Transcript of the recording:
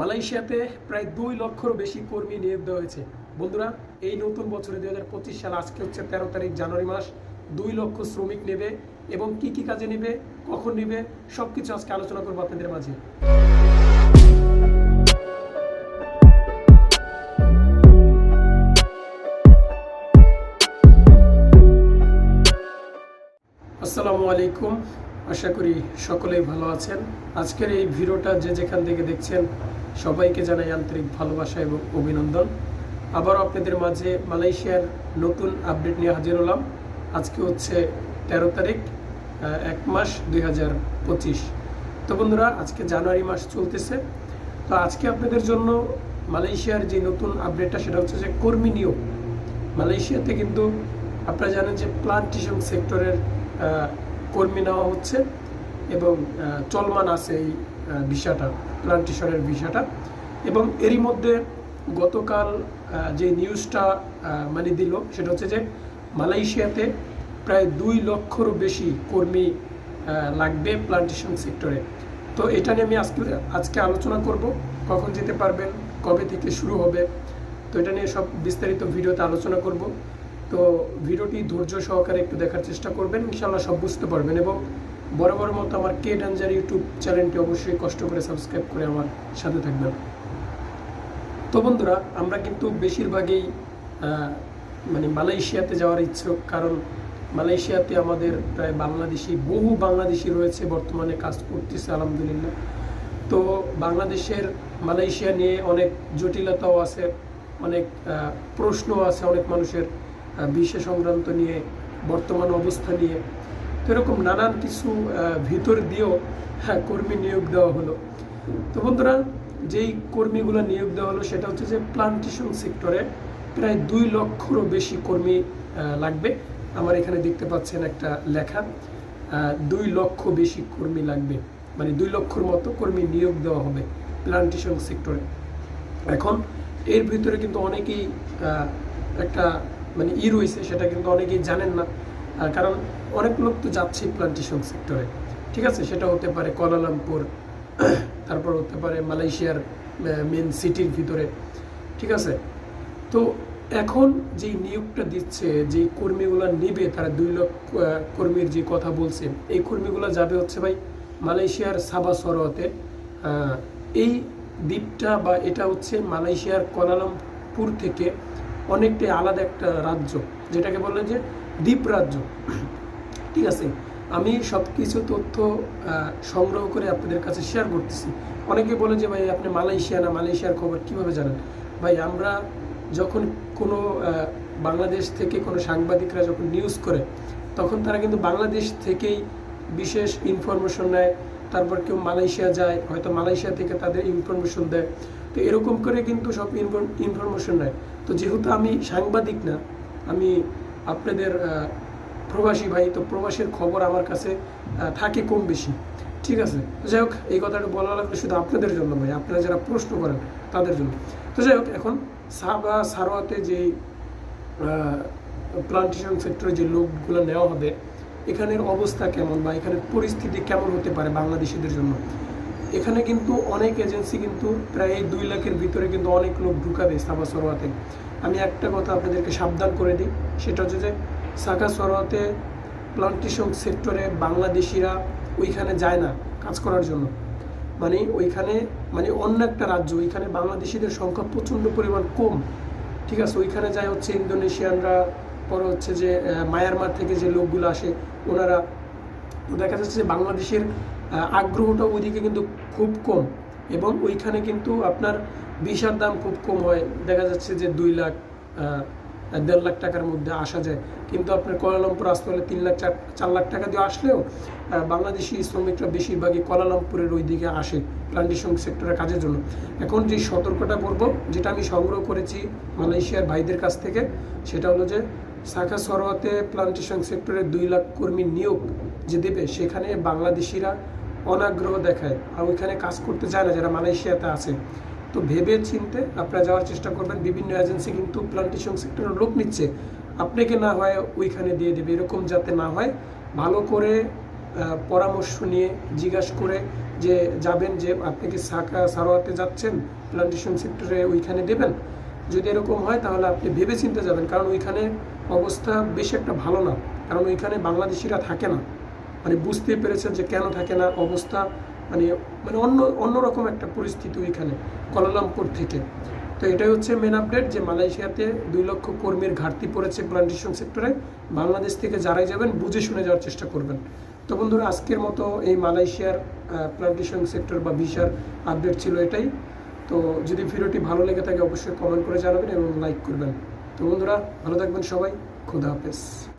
মালয়েশিয়াতে প্রায় দুই লক্ষর বেশি কর্মী নিয়োগ দেওয়া হয়েছে। বন্ধুরা, এই নতুন বছরে দুই হাজার পঁচিশ সাল আজকে হচ্ছে তেরো তারিখ, জানুয়ারি মাস। দুই লক্ষ শ্রমিক নেবে এবং কি কি কাজে নেবে, কখন নেবে সব কিছু আজকে আলোচনা করব আপনাদের মাঝে। আসসালামু আলাইকুম। আশা করি সকলেই ভালো আছেন। আজকের এই ভিডিওটা যে যেখান থেকে দেখছেন সবাইকে জানাই আন্তরিক ভালোবাসা এবং অভিনন্দন। আবারও আপনাদের মাঝে মালয়েশিয়ার নতুন আপডেট নিয়ে হাজির হলাম। আজকে হচ্ছে তেরো তারিখ এক মাস দুই হাজার পঁচিশ। তো বন্ধুরা, আজকে জানুয়ারি মাস চলতেছে। তো আজকে আপনাদের জন্য মালয়েশিয়ার যে নতুন আপডেটটা, সেটা হচ্ছে যে কর্মী নিয়োগ। মালয়েশিয়াতে কিন্তু আপনারা জানেন যে প্লান্টেশন সেক্টরের কর্মী নেওয়া হচ্ছে এবং চলমান আছে এই ভিসাটা, প্লান্টেশনের ভিসাটা। এবং এরই মধ্যে গতকাল যে নিউজটা মানে দিল, সেটা হচ্ছে যে মালয়েশিয়াতে প্রায় দুই লক্ষরও বেশি কর্মী লাগবে প্লান্টেশন সেক্টরে। তো এটা নিয়ে আমি আজকে আজকে আলোচনা করব, কখন যেতে পারবেন, কবে থেকে শুরু হবে। তো এটা নিয়ে সব বিস্তারিত ভিডিওতে আলোচনা করব। তো ভিডিওটি ধৈর্য সহকারে একটু দেখার চেষ্টা করবেন ইনশাল্লাহ সব বুঝতে পারবেন। এবং বরাবর মতো আমার কে ডেঞ্জার ইউটিউব চ্যানেলটি অবশ্যই কষ্ট করে সাবস্ক্রাইব করে আমার সাথে থাকবেন। তো বন্ধুরা, আমরা কিন্তু বেশিরভাগই মানে মালয়েশিয়াতে যাওয়ার ইচ্ছুক, কারণ মালয়েশিয়াতে আমাদের প্রায় বাংলাদেশি, বহু বাংলাদেশি রয়েছে, বর্তমানে কাজ করতেছে, আলহামদুলিল্লাহ। তো বাংলাদেশের মালয়েশিয়া নিয়ে অনেক জটিলতাও আছে, অনেক প্রশ্ন আছে অনেক মানুষের বিশ্ব সংক্রান্ত নিয়ে, বর্তমান অবস্থা নিয়ে। তো এরকম নানান কিছু ভিতর দিয়েও হ্যাঁ কর্মী নিয়োগ দেওয়া হলো। তো বন্ধুরা, যেই কর্মীগুলো নিয়োগ দেওয়া হলো, সেটা হচ্ছে যে প্লান্টেশন সেক্টরে প্রায় দুই লক্ষরও বেশি কর্মী লাগবে। আমার এখানে দেখতে পাচ্ছেন একটা লেখা দুই লক্ষ বেশি কর্মী লাগবে। মানে দুই লক্ষর মতো কর্মী নিয়োগ দেওয়া হবে প্লান্টেশন সেক্টরে এখন এর ভিতরে কিন্তু অনেকেই একটা মানে ই রয়েছে, সেটা কিন্তু অনেকেই জানেন না। কারণ অনেক লোক তো যাচ্ছে প্লান্টেশন সেক্টরে ঠিক আছে? সেটা হতে পারে কোয়ালালামপুর, তারপর হতে পারে মালয়েশিয়ার মেন সিটির ভিতরে। ঠিক আছে? তো এখন যেই নিয়োগটা দিচ্ছে, যে কর্মীগুলো নেবে, তারা দুই লক্ষ কর্মীর যে কথা বলছে, এই কর্মীগুলো যাবে হচ্ছে ভাই মালয়েশিয়ার সাবা সরোয়াতে। এই দ্বীপটা বা এটা হচ্ছে মালয়েশিয়ার কলালামপুর থেকে অনেকটাই আলাদা একটা রাজ্য। যেটাকে বলে যে দ্বীপ রাজ্য। ঠিক আছে? আমি সব কিছু তথ্য সংগ্রহ করে আপনাদের কাছে শেয়ার করতেছি। অনেকে বলে যে, ভাই, আপনি মালয়েশিয়া না, মালয়েশিয়ার খবর কীভাবে জানেন? ভাই, আমরা যখন কোনো বাংলাদেশ থেকে কোনো সাংবাদিকরা যখন নিউজ করে, তখন তারা কিন্তু বাংলাদেশ থেকেই বিশেষ ইনফরমেশন নেয়। তারপর কেউ মালয়েশিয়া যায়, হয়তো মালয়েশিয়া থেকে তাদের ইনফরমেশন দেয়। তো এরকম করে কিন্তু সব ইনফরমেশন নেয়। তো যেহেতু আমি সাংবাদিক না, আমি আপনাদের প্রবাসী ভাই, তো প্রবাসীর খবর আমার কাছে থাকে কম বেশি। ঠিক আছে? যাই হোক, এই কথাটা বলা লাগল শুধু আপনাদের জন্য ভাই, আপনারা যারা প্রশ্ন করেন, তাদের জন্য। তো যাই হোক, এখন সাবা সারোয়াতে যে প্লান্টেশন সেক্টরে যে লোকগুলো নেওয়া হবে, এখানের অবস্থা কেমন বা এখানের পরিস্থিতি কেমন হতে পারে বাংলাদেশিদের জন্য? এখানে কিন্তু অনেক এজেন্সি কিন্তু প্রায় দুই লাখের ভিতরে কিন্তু অনেক লোক ঢুকাবে সাবা সরোয়াতে আমি একটা কথা আপনাদেরকে সাবধান করে দিই, সেটা হচ্ছে যে সাকা সরোয়াতে প্লান্টেশন সেক্টরে বাংলাদেশিরা ওইখানে যায় না কাজ করার জন্য। মানে ওইখানে মানে অন্য একটা রাজ্য, ওইখানে বাংলাদেশিদের সংখ্যা প্রচণ্ড পরিমাণ কম। ঠিক আছে, ওইখানে যায় হচ্ছে ইন্দোনেশিয়ানরা, পরে হচ্ছে যে মায়ানমার থেকে যে লোকগুলো আসে, ওনারা দেখা যাচ্ছে যে বাংলাদেশের আগ্রহটা ওইদিকে কিন্তু খুব কম। এবং ওইখানে কিন্তু আপনার ভিসার দাম খুব কম হয়। দেখা যাচ্ছে যে দুই লাখ দেড় লাখ টাকার মধ্যে আসা যায়। কিন্তু আপনার কোয়ালালামপুর আসতে হলে তিন লাখ, চার লাখ টাকা দিয়ে আসলেও বাংলাদেশি শ্রমিকরা বেশিরভাগই কোয়ালালামপুরের ওই দিকে আসে প্লান্টেশন সেক্টরের কাজের জন্য। এখন যে সতর্কটা করব যেটা আমি সংগ্রহ করেছি মালয়েশিয়ার ভাইদের কাছ থেকে, সেটা হলো যে শাখা সরোয়াতে প্লান্টেশন সেক্টরে দুই লাখ কর্মী নিয়োগ যে দেবে, সেখানে বাংলাদেশিরা অনাগ্রহ দেখায় আর ওইখানে কাজ করতে চায় না, যারা মালয়েশিয়াতে আছে। তো ভেবে চিনতে আপনারা যাওয়ার চেষ্টা করবেন। বিভিন্ন এজেন্সি কিন্তু প্লান্টেশন সেক্টরের লোক নিচ্ছে। আপনাকে না হয় ওইখানে দিয়ে দেবে। এরকম যাতে না হয়, ভালো করে পরামর্শ নিয়ে জিজ্ঞাসা করে যে যাবেন যে আপনি কি সাকা, সারোয়াতে যাচ্ছেন? প্লান্টেশন সেক্টরে ওইখানে দেবেন? যদি এরকম হয়, তাহলে আপনি ভেবে চিন্তে যাবেন। কারণ ওইখানে অবস্থা বেশি একটা ভালো না। কারণ ওইখানে বাংলাদেশিরা থাকে না। মানে বুঝতে পেরেছেন যে কেন থাকে না অবস্থা। মানে মানে অন্য, অন্যরকম একটা পরিস্থিতি ওইখানে, কলালামপুর থেকে। তো এটাই হচ্ছে মেন আপডেট যে মালয়েশিয়াতে দুই লক্ষ কর্মীর ঘাটতি পড়েছে প্লান্টেশন সেক্টরে। বাংলাদেশ থেকে যারাই যাবেন, বুঝে শুনে যাওয়ার চেষ্টা করবেন। তো বন্ধুরা, আজকের মতো এই মালয়েশিয়ার প্লান্টেশন সেক্টর বা ভিসার আপডেট ছিল এটাই। তো যদি ভিডিওটি ভালো লেগে থাকে, অবশ্যই কমেন্ট করে জানাবেন এবং লাইক করবেন। তো বন্ধুরা, ভালো থাকবেন সবাই। খুদা হাফেজ।